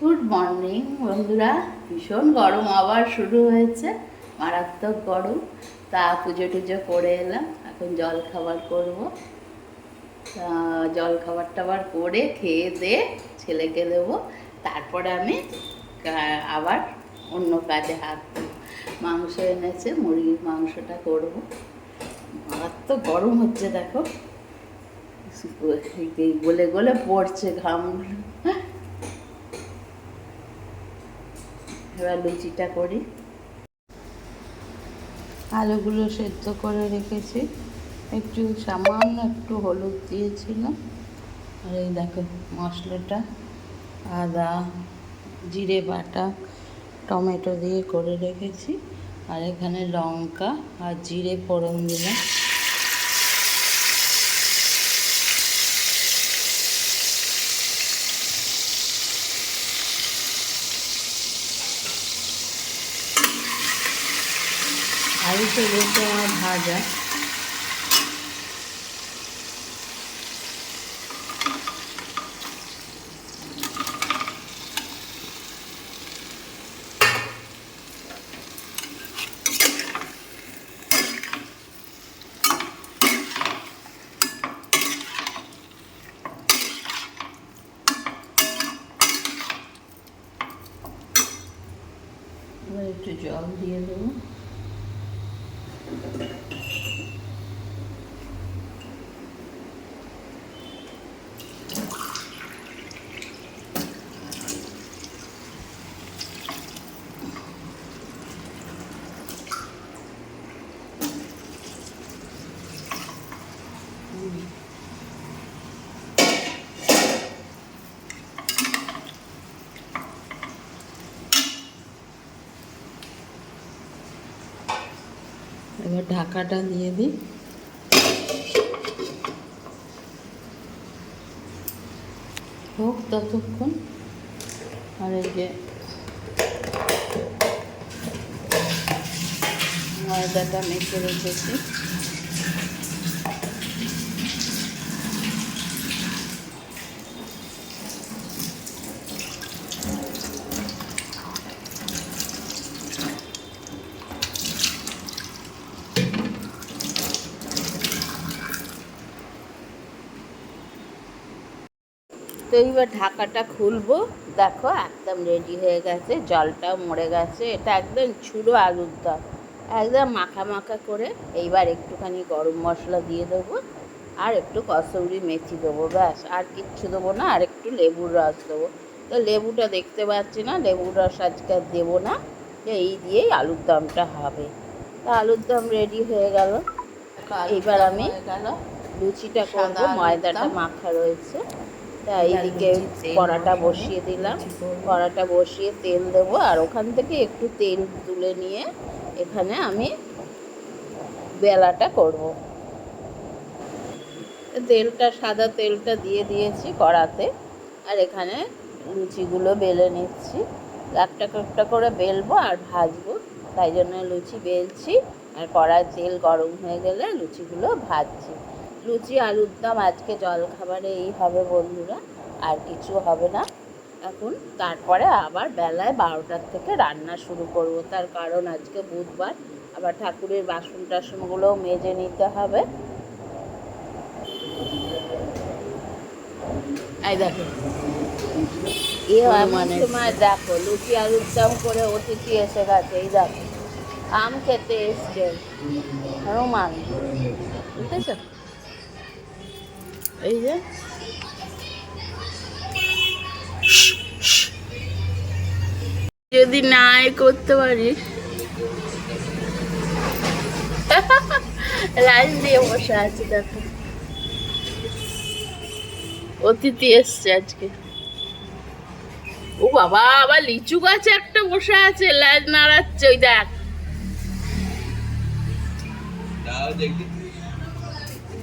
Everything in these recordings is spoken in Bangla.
গুড মর্নিং বন্ধুরা। ভীষণ গরম আবার শুরু হয়েছে। মারাত্মক গরম। তা পুজো টুজো করে এলাম। এখন জল খাবার করব। তা জল খাবার টাবার করে খেয়ে দিয়ে ছেলেকে দেবো। তারপরে আমি আবার অন্য কাজে হাত দেবো। মাংস এনেছে, মুরগির মাংসটা করব। মারাত্মক গরম হচ্ছে, দেখো। গলে গলে পড়ছে ঘামগুলো। এবার লুচিটা করি। আলুগুলো সেদ্ধ করে রেখেছি। একটু সামান্য একটু হলুদ দিয়েছিলাম আর এই দেখো মশলাটা, আদা, জিরে বাটা, টমেটো দিয়ে করে রেখেছি। আর এখানে লঙ্কা আর জিরে ফোড়ন দিলাম। আলু তো রয়েছে আমার ভাজা এবার একটু জল দিয়ে দেবো এবার ঢাকাটা দিয়ে দিই। হোক ততক্ষণ। আর এই যে ময়দাটা মেখে রেখেছি। এইবার ঢাকাটা খুলবো। দেখো একদম রেডি হয়ে গেছে জলটাও মরে গেছে। এটা একদম ছুড়ো আলুর দম। একদম মাখা মাখা করে এইবার একটুখানি গরম মশলা দিয়ে দেবো। আর একটু কসৌরি মেথি দেবো ব্যাস। আর কিচ্ছু দেবো না আর একটু লেবুর রস দেবো। তো লেবুটা দেখতে পাচ্ছি না লেবুর রস আজকে আর দেবো না। এই দিয়েই আলুর দমটা হবে। তা আলুর দম রেডি হয়ে গেল। এইবার আমি লুচিটা করব ময়দাটা মাখা রয়েছে। তা এইদিকে কড়াটা বসিয়ে দিলাম। কড়াটা বসিয়ে তেল দেবো আর ওখান থেকে একটু তেল তুলে নিয়ে এখানে আমি বেলাটা করব। তেলটা সাদা তেলটা দিয়ে দিয়েছি কড়াতে আর এখানে লুচিগুলো বেলে নিচ্ছি। একটা একটা করে বেলবো আর ভাজবো তাই জন্য লুচি বেলছি আর কড়ায় তেল গরম হয়ে গেলে লুচিগুলো ভাজছি। লুচি আলুর দম আজকে জল খাবারে এই হবে বন্ধুরা আর কিছু হবে না। এখন তারপরে আবার বেলায় বারোটার থেকে রান্না শুরু করব তার কারণ আজকে বুধবার আবার ঠাকুরের বাসন টাসনগুলোও মেজে নিতে হবে। এই দেখো। এ মানে সময় দেখো লুচি আলুর দম করে অতিথি এসে গেছে এই দেখো। আম খেতে এসছে। হনুমান। বুঝতেছ এই যে। যদি নাই করতে পারিস লাইন দিয়ে বসে আছে, দেখো। অতিথি এসছে আজকে। ও বাবা, আবার লিচু গাছে একটা বসে আছে লাইন নাড়াচ্ছে, ওই দেখ।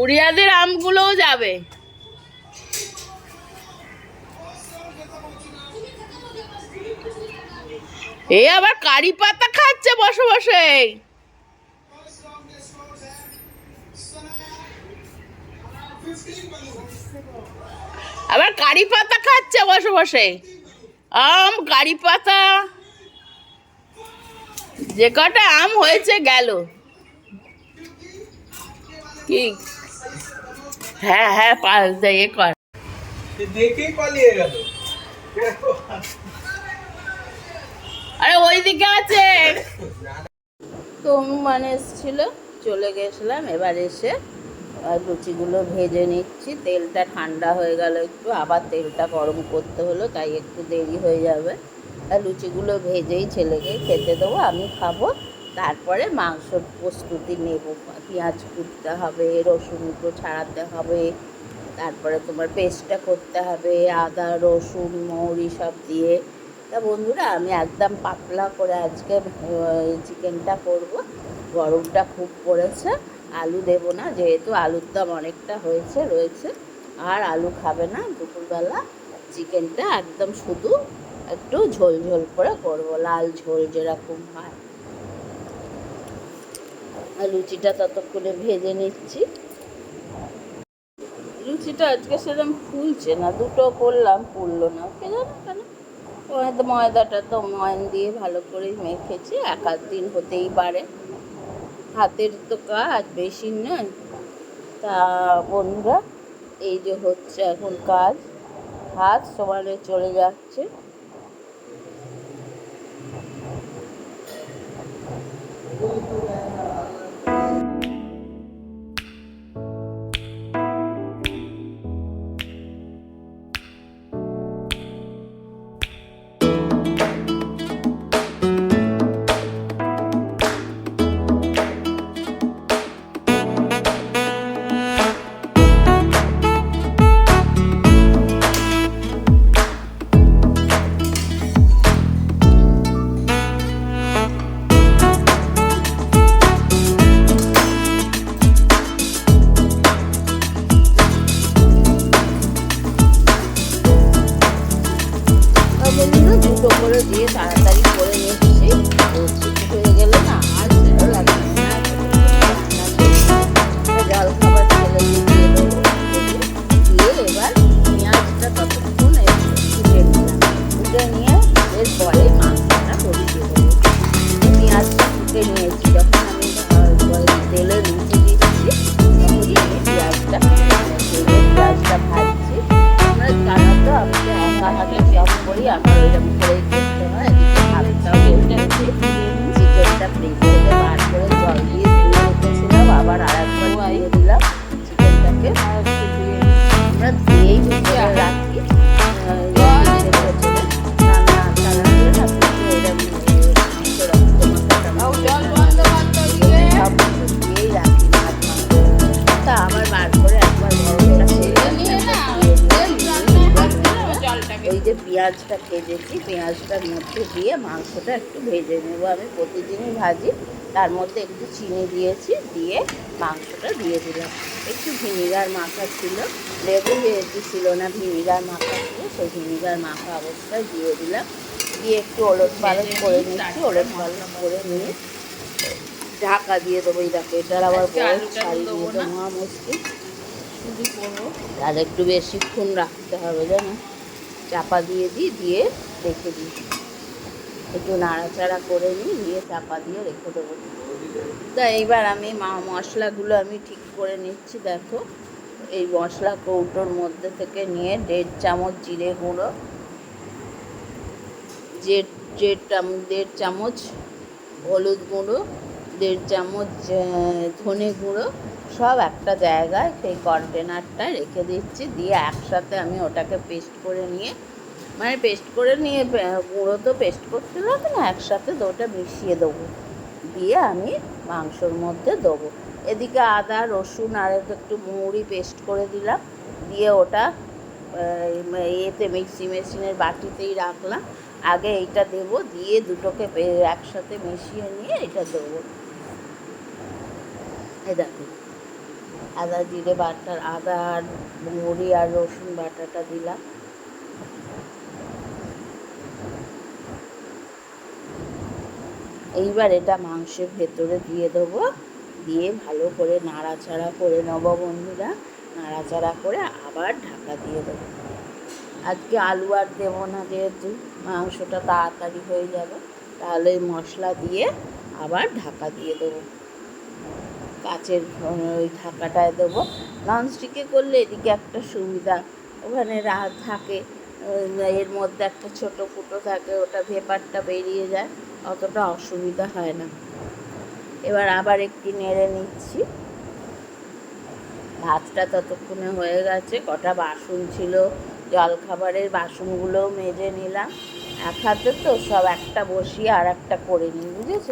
উড়িয়াদের আমগুলোও যাবে। এ আবার কারি পাতা খাচ্ছে বসে বসে। আবার কারি পাতা খাচ্ছে বসে বসে। আম, কারি পাতা, যে কটা আম হয়েছে গেল। কি? হ্যাঁ হ্যাঁ পাঁচ দিয়ে কর। দেখেই পালিয়ে গেল। আরে ওইদিকে আছে। তো অনুমান এসেছিল চলে গেছিলাম এবার এসে আর লুচিগুলো ভেজে নিচ্ছি তেলটা ঠান্ডা হয়ে গেল একটু আবার তেলটা গরম করতে হলো তাই একটু দেরি হয়ে যাবে। আর লুচিগুলো ভেজেই ছেলেকে খেতে দেবো আমি খাব। তারপরে মাংসর প্রস্তুতি নেব। পেঁয়াজ কুটতে হবে রসুনগুলো ছাড়াতে হবে। তারপরে তোমার পেস্টটা করতে হবে, আদা, রসুন, মৌরি সব দিয়ে। তা বন্ধুরা, আমি একদম পাতলা করে আজকে চিকেনটা করব। গরমটা খুব পড়েছে, আলু দেব না, যেহেতু আলুর দাম অনেকটা হয়েছে, রয়েছে। আর আলু খাবে না দুপুরবেলা। চিকেনটা একদম শুধু একটু ঝোল ঝোল করে করব, লাল ঝোল যেরকম হয়। লুচিটা ততক্ষণে ভেজে নিচ্ছি। লুচিটা আজকে সেরকম ফুলছে না, দুটো করলাম ফুললো না। কে জানো কেন? হয়তো ময়দাটা তো ময়ন দিয়ে ভালো করে মেখেছি, এক আধ দিন হতেই পারে। হাতের তো কাজ, বেশি নয়। তা বন্ধুরা, এই যে হচ্ছে এখন কাজ। হাত সমানে চলে যাচ্ছে। করে একবার যে পেঁয়াজটা ভেজেছি পেঁয়াজটার মধ্যে দিয়ে মাংসটা একটু ভেজে নেব। আমি প্রতিদিনই ভাজি তার মধ্যে একটু চিনি দিয়েছি দিয়ে মাংসটা দিয়ে দিলাম। একটু ভিনিগার মাখা ছিল লেবু যেহেতু ছিল না ভিনিগার মাখা ছিল সেই ভিনিগার মাখা অবস্থায় দিয়ে দিলাম। দিয়ে একটু ওলট পালট করে নিচ্ছি ওলট পালট করে নিয়ে ঢাকা দিয়ে দেবো। এই দেখো এটার আবার বড় ছাড়ি দিয়ে তো মহা মুশকিল। আর একটু বেশিক্ষণ রাখতে হবে, জানো? চাপা দিয়ে দিই, দিয়ে রেখে দিই। একটু নাড়াচাড়া করে নিই দিয়ে চাপা দিয়ে রেখে দেবো। তা এইবার আমি মা, মশলাগুলো আমি ঠিক করে নিচ্ছি, দেখো। এই মশলা কৌটোর মধ্যে থেকে নিয়ে দেড় চামচ জিরে গুঁড়ো, দেড় দেড় চাম- দেড় চামচ হলুদ গুঁড়ো দেড় চামচ ধনে গুঁড়ো সব একটা জায়গায় সেই কন্টেনারটায় রেখে দিচ্ছি। দিয়ে একসাথে আমি ওটাকে পেস্ট করে নিয়ে মানে পেস্ট করে নিয়ে গুঁড়ো তো পেস্ট করতে লাগে না, একসাথে ওটা মিশিয়ে দেবো। দিয়ে আমি মাংসর মধ্যে দেবো। এদিকে আদা, রসুন আর একটু মৌরি পেস্ট করে দিলাম। দিয়ে ওটা ইয়েতে মিক্সি মেশিনের বাটিতেই রাখলাম। আগে এইটা দেবো, দিয়ে দুটোকে একসাথে মিশিয়ে নিয়ে এটা দেবো। এই দেখো আদা, জিরে বাটার আদা আর মুড়ি আর রসুন বাটাটা দিলাম। এইবার এটা মাংসের ভেতরে দিয়ে দেবো। দিয়ে ভালো করে নাড়াচাড়া করে নেব বন্ধুরা। নাড়াচাড়া করে আবার ঢাকা দিয়ে দেবো। আজকে আলু আর দেবো না যেহেতু, মাংসটা তাড়াতাড়ি হয়ে যাবে। তাহলে মশলা দিয়ে আবার ঢাকা দিয়ে দেবো। কাচের ওই ঢাকাটায় দেবো। ননস্টিকে করলে এদিকে একটা সুবিধা। ওখানে রাত থাকে এর মধ্যে একটা ছোট ফুটো থাকে, ওটা ভেপারটা বেরিয়ে যায়, অতটা অসুবিধা হয় না। এবার আবার একটু নেড়ে নিচ্ছি। ভাতটা ততক্ষণে হয়ে গেছে, কটা বাসন ছিল, জলখাবারের বাসনগুলোও মেজে নিলাম। এক হাতে তো সব একটা বসিয়ে আর একটা করে নিই, বুঝেছ?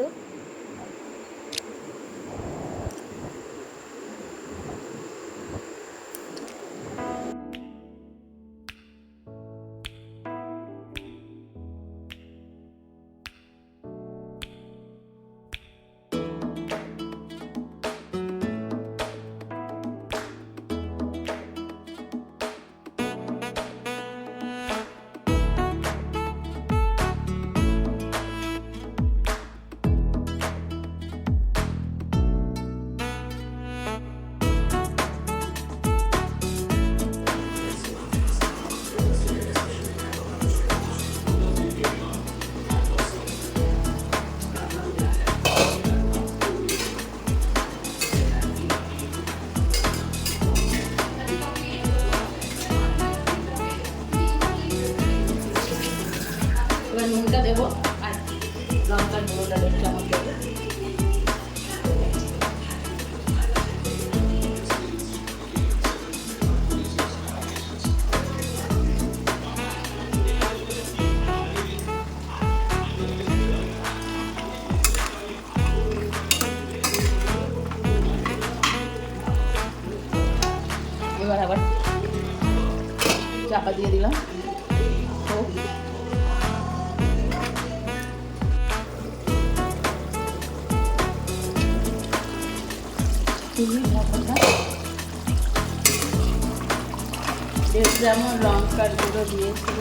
গুঁড়ো দিয়েছিল।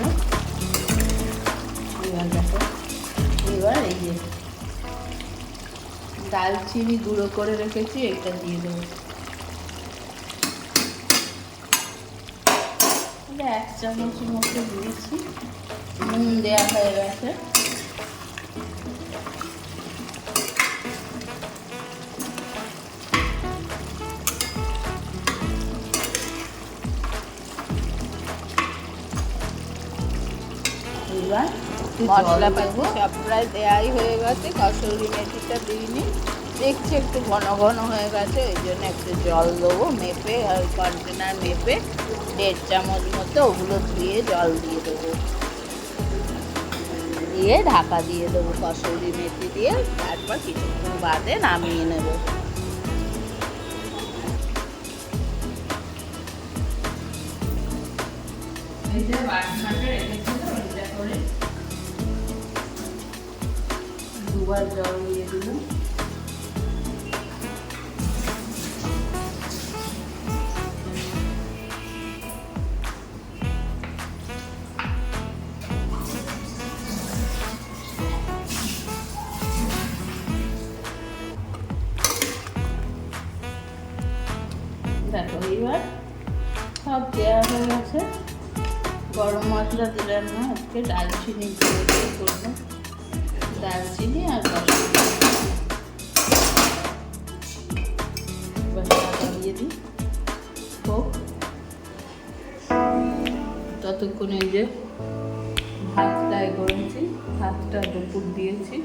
এবার দেখো, এবার এই যে দালচিনি গুঁড়ো করে রেখেছি, এটা দিয়ে দেবো। এক চামচ মতো দিয়েছি। নুন দেওয়া হয়ে গেছে। মশলা জল সব প্রায় দেয়াই হয়ে গেছে কসুরি মেথিটা দিইনি। দেখছি একটু ঘন ঘন হয়ে গেছে ওই জন্য একটু জল দেবো মেপে আর কন্টেনার মেপে দেড় চামচ মতো ওগুলো ধুয়ে জল দিয়ে দেবো। দিয়ে ঢাকা দিয়ে দেবো কসুরি মেথি দিয়ে তারপর কিছুক্ষণ বাদে নামিয়ে নেব। দুবার জল দিয়ে দিলাম। দেখো এবার সব দেওয়া হয়ে গেছে। গরম মশলা দিলাম না, আজকে দালচিনি দিয়ে দালচিনি আর দিয়ে দিই। হোক। ততক্ষণ যে ভাতটা এ ভাতটা দুপুর দিয়েছি।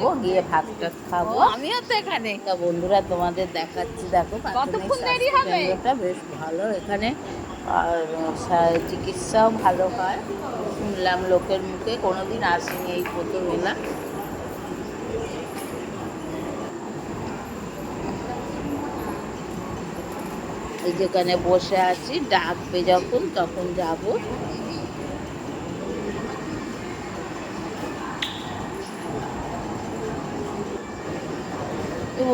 যাব গিয়ে ভাতটা খাব। আমিও তো এখানে। তা বন্ধুরা তোমাদের দেখাচ্ছি দেখো কতক্ষণ দেরি হবে? কেন্দ্রটা বেশ ভালো। এখানে আর চিকিৎসাও ভালো হয়। শুনলাম লোকের মুখে কোনোদিন আসিনি এই প্রথম এলাম এই যেখানে বসে আছি ডাকবে যখন তখন যাব।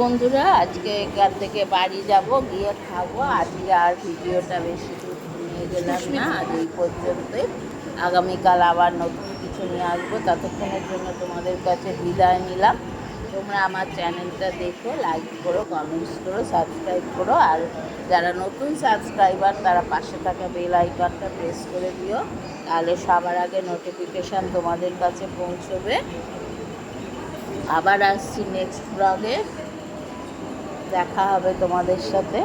বন্ধুরা, আজকে এখান থেকে বাড়ি যাব, গিয়ে খাব। আজকে আর ভিডিওটা বেশি নিয়ে গেলাম না, আজ এই পর্যন্তই। আগামীকাল আবার নতুন কিছু নিয়ে আসব। ততক্ষণের জন্য তোমাদের কাছে বিদায় নিলাম। তোমরা আমার চ্যানেলটা দেখো লাইক করো কমেন্টস করো সাবস্ক্রাইব করো। আর যারা নতুন সাবস্ক্রাইবার তারা পাশে থাকা বেল আইকনটা প্রেস করে দিও। তাহলে সবার আগে নোটিফিকেশান তোমাদের কাছে পৌঁছবে। আবার আসছি নেক্সট ব্লগে দেখা হবে তোমাদের সাথে।